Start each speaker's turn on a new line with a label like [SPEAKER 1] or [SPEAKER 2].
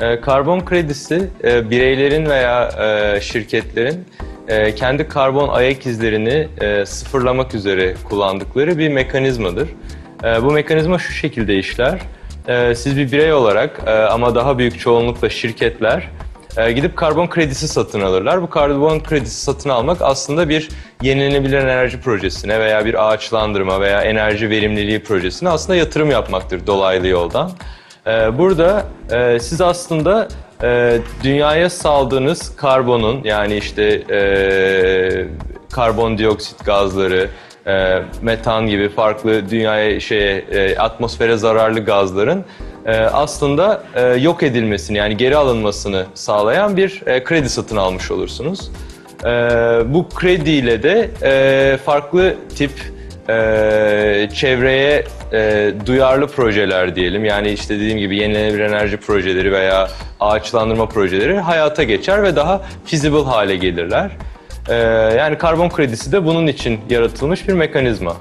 [SPEAKER 1] E, karbon kredisi e, bireylerin veya e, şirketlerin e, kendi karbon ayak izlerini e, sıfırlamak üzere kullandıkları bir mekanizmadır. E, bu mekanizma şu şekilde işler. E, siz bir birey olarak e, ama daha büyük çoğunlukla şirketler e, gidip karbon kredisi satın alırlar. Bu karbon kredisi satın almak aslında bir yenilenebilir enerji projesine veya bir ağaçlandırma veya enerji verimliliği projesine aslında yatırım yapmaktır dolaylı yoldan. E, burada e, siz aslında e, dünyaya saldığınız karbonun yani işte e, karbondioksit gazları, metan gibi farklı dünyaya şeye atmosfere zararlı gazların aslında yok edilmesini yani geri alınmasını sağlayan bir kredi satın almış olursunuz. Bu krediyle de farklı tip e, çevreye e, duyarlı projeler diyelim. Yani işte dediğim gibi yenilenebilir enerji projeleri veya ağaçlandırma projeleri hayata geçer ve daha feasible hale gelirler. E, yani karbon kredisi de bunun için yaratılmış bir mekanizma.